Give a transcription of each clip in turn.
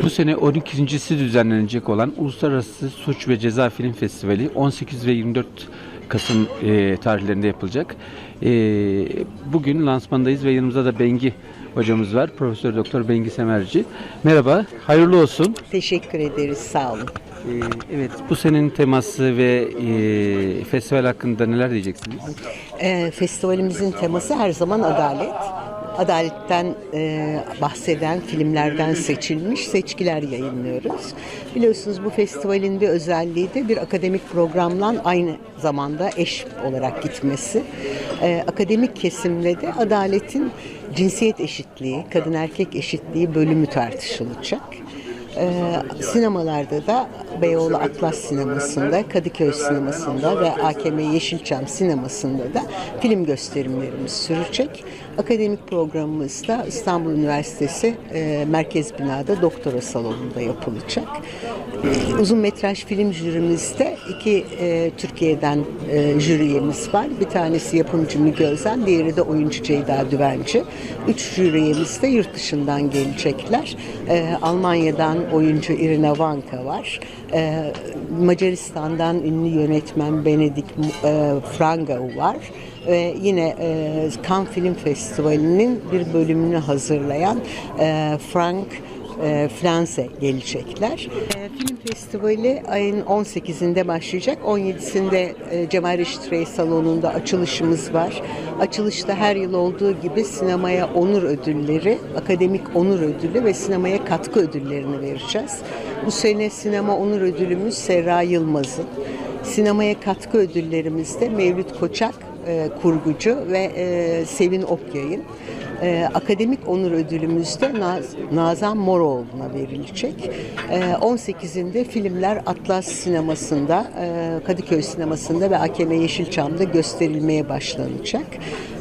Bu sene 12.si düzenlenecek olan Uluslararası Suç ve Ceza Film Festivali 18 ve 24 Kasım e, tarihlerinde yapılacak. E, bugün lansmandayız ve yanımızda da Bengi hocamız var. Profesör Doktor Bengi Semerci. Merhaba, hayırlı olsun. Teşekkür ederiz, sağ olun. E, evet, bu senenin teması ve e, festival hakkında neler diyeceksiniz? Ee, festivalimizin teması her zaman adalet. Adaletten e, bahseden filmlerden seçilmiş seçkiler yayınlıyoruz. Biliyorsunuz bu festivalin bir özelliği de bir akademik programla aynı zamanda eş olarak gitmesi. Ee, akademik kesimle de adaletin cinsiyet eşitliği, kadın erkek eşitliği bölümü tartışılacak. Ee, sinemalarda da Beyoğlu Atlas Sineması'nda, Kadıköy Sineması'nda ve AKM Yeşilçam Sineması'nda da film gösterimlerimiz sürecek. Akademik programımız da İstanbul Üniversitesi e, Merkez Bina'da Doktora Salonu'nda yapılacak. Uzun metraj film jürimizde iki e, Türkiye'den e, jüri üyemiz var. Bir tanesi yapımcı Müge Özen, diğeri de oyuncu Ceyda Düvenci. Üç jüri üyemiz de yurt dışından gelecekler. E, Almanya'dan oyuncu Irina Vanka var. E, Macaristan'dan ünlü yönetmen Benedik e, Frangau var. Ve yine e, Cannes Film Festivali'nin bir bölümünü hazırlayan e, Frank e, Franse gelecekler. E, film festivali ayın 18'inde başlayacak. 17'sinde e, Cemal Reşit Rey Salonu'nda açılışımız var. Açılışta her yıl olduğu gibi sinemaya onur ödülleri, akademik onur ödülü ve sinemaya katkı ödüllerini vereceğiz. Bu sene sinema onur ödülümüz Serra Yılmaz'ın. Sinemaya katkı ödüllerimizde Mevlüt Koçak, e, kurgucu ve Sevin Okyay'ın. E, akademik onur ödülümüz de Naz, Nazan Moroğlu'na verilecek. E, 18'inde filmler Atlas Sineması'nda, e, Kadıköy Sineması'nda ve AKM Yeşilçam'da gösterilmeye başlanacak.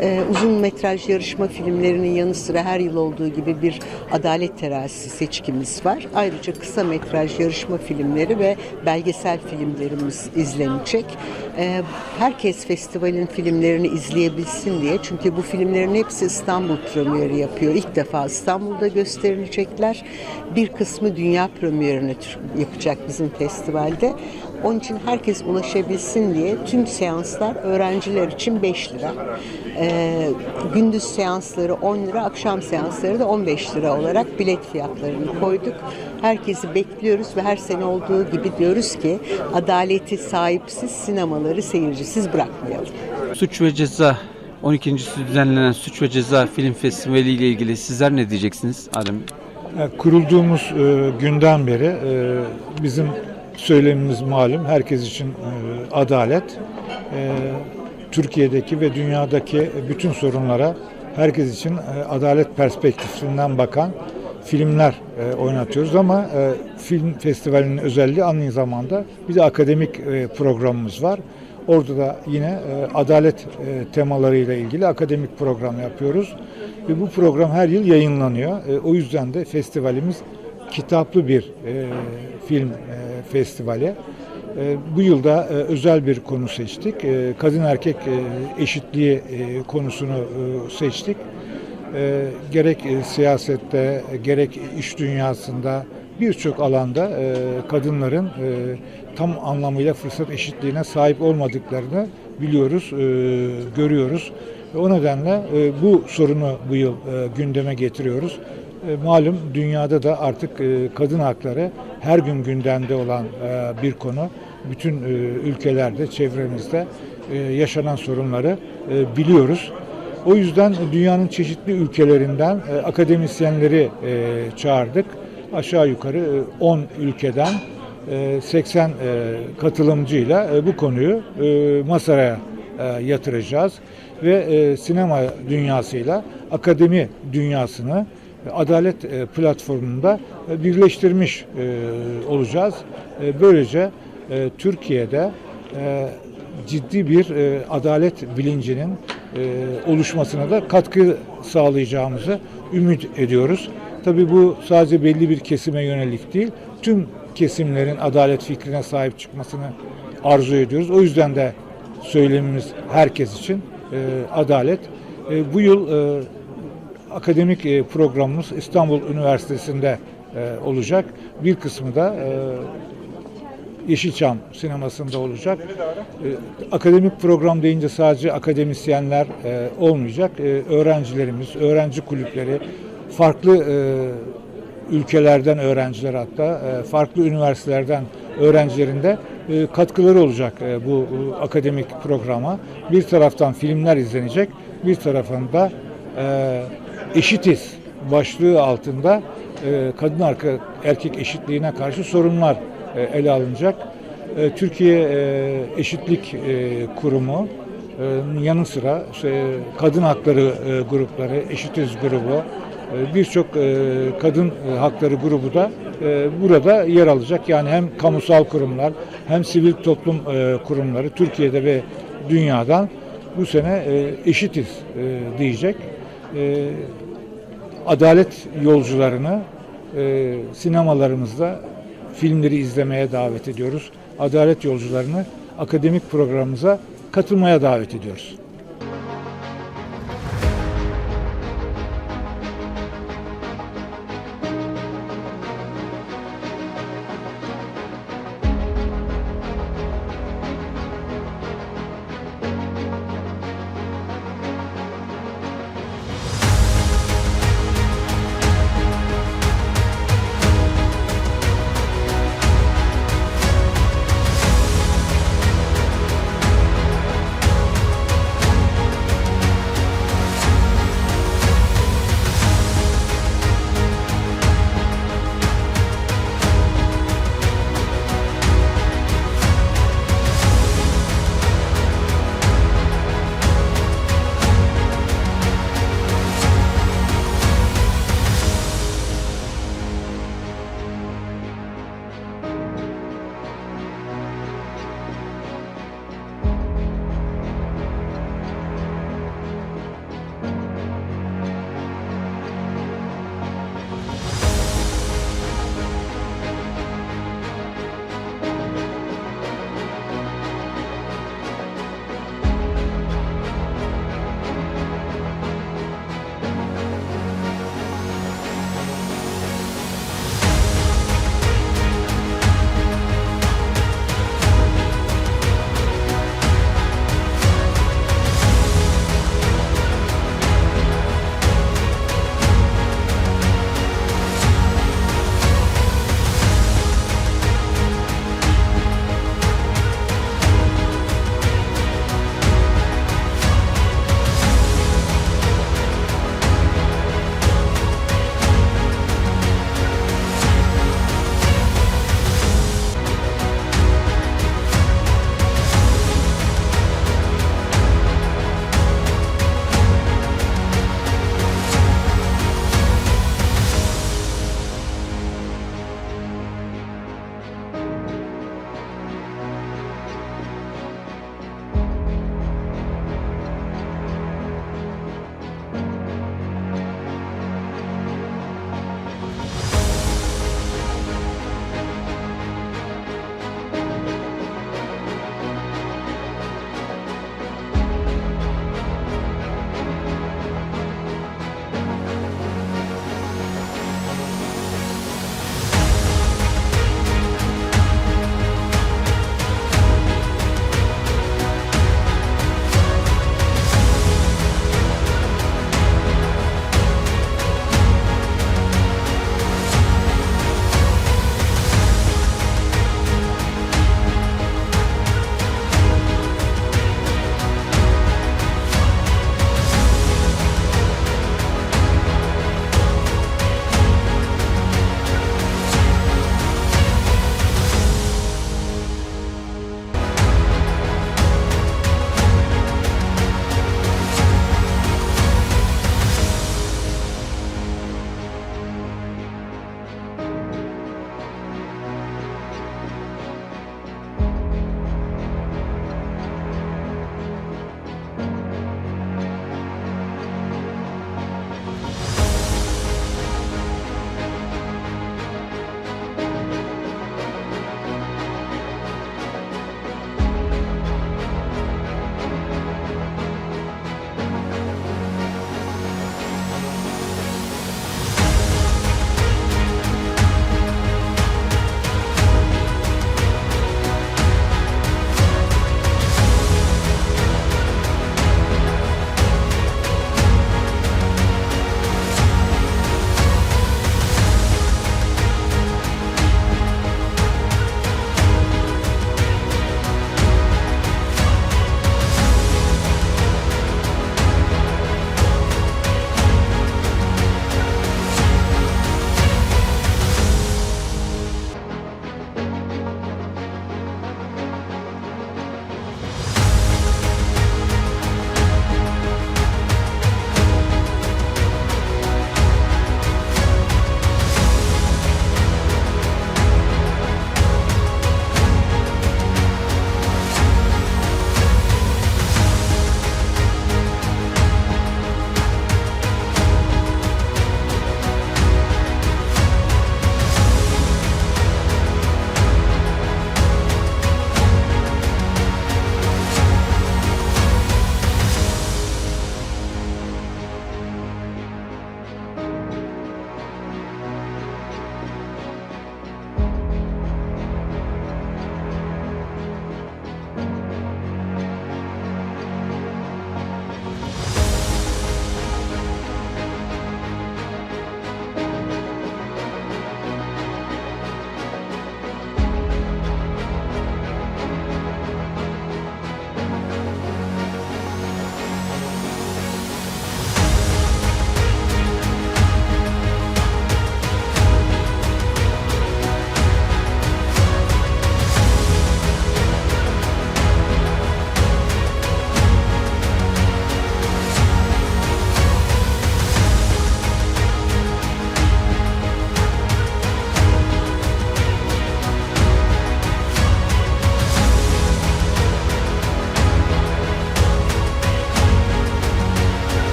E, uzun metraj yarışma filmlerinin yanı sıra her yıl olduğu gibi bir adalet terazisi seçkimiz var. Ayrıca kısa metraj yarışma filmleri ve belgesel filmlerimiz izlenecek. E, herkes festivalin filmlerini izleyebilsin diye çünkü bu filmlerin hepsi İstanbul premieri yapıyor. İlk defa İstanbul'da gösterilecekler. Bir kısmı dünya premierini yapacak bizim festivalde. Onun için herkes ulaşabilsin diye tüm seanslar öğrenciler için 5 lira. Ee, gündüz seansları 10 lira, akşam seansları da 15 lira olarak bilet fiyatlarını koyduk. Herkesi bekliyoruz ve her sene olduğu gibi diyoruz ki adaleti sahipsiz, sinemaları seyircisiz bırakmayalım. Suç ve Ceza 12.si düzenlenen Suç ve Ceza Film Festivali ile ilgili sizler ne diyeceksiniz Adem? Yani Kurulduğumuz e, günden beri e, bizim söylemimiz malum herkes için e, adalet. E, Türkiye'deki ve dünyadaki bütün sorunlara herkes için e, adalet perspektifinden bakan filmler oynatıyoruz ama film festivalinin özelliği aynı zamanda bir de akademik programımız var. Orada da yine adalet temalarıyla ilgili akademik program yapıyoruz. Ve bu program her yıl yayınlanıyor. O yüzden de festivalimiz kitaplı bir e, film e, festivali. E, bu yılda e, özel bir konu seçtik. E, kadın erkek e, eşitliği e, konusunu e, seçtik. E, gerek e, siyasette, gerek iş dünyasında birçok alanda e, kadınların e, tam anlamıyla fırsat eşitliğine sahip olmadıklarını biliyoruz, e, görüyoruz. O nedenle e, bu sorunu bu yıl e, gündeme getiriyoruz. E, malum dünyada da artık e, kadın hakları her gün gündemde olan e, bir konu. Bütün ülkelerde, çevremizde yaşanan sorunları biliyoruz. O yüzden dünyanın çeşitli ülkelerinden akademisyenleri çağırdık. Aşağı yukarı e, 10 ülkeden e, 80 e, katılımcıyla bu konuyu masaya yatıracağız ve sinema dünyasıyla akademi dünyasını adalet e, platformunda e, birleştirmiş e, olacağız. Böylece Türkiye'de ciddi bir adalet bilincinin oluşmasına da katkı sağlayacağımızı ümit ediyoruz. Tabii bu sadece belli bir kesime yönelik değil, tüm kesimlerin adalet fikrine sahip çıkmasını arzu ediyoruz. O yüzden de söylemimiz herkes için adalet. Bu yıl akademik e, programımız İstanbul Üniversitesi'nde e, olacak. Bir kısmı da e, Yeşilçam sinemasında olacak. Akademik program deyince sadece akademisyenler olmayacak. Öğrencilerimiz, öğrenci kulüpleri, farklı ülkelerden öğrenciler hatta, farklı üniversitelerden öğrencilerin de e, katkıları olacak bu akademik programa. Bir taraftan filmler izlenecek, bir tarafında e, eşitiz başlığı altında e, kadın arka erkek eşitliğine karşı sorunlar e, ele alınacak. E, Türkiye Eşitlik Kurumu yanı sıra kadın hakları grupları, Eşitiz grubu, birçok kadın hakları grubu da burada yer alacak. Yani hem kamusal kurumlar hem sivil toplum kurumları Türkiye'de ve dünyadan bu sene e, eşitiz diyecek. E, adalet yolcularını e, sinemalarımızda filmleri izlemeye davet ediyoruz. Adalet yolcularını akademik programımıza katılmaya davet ediyoruz.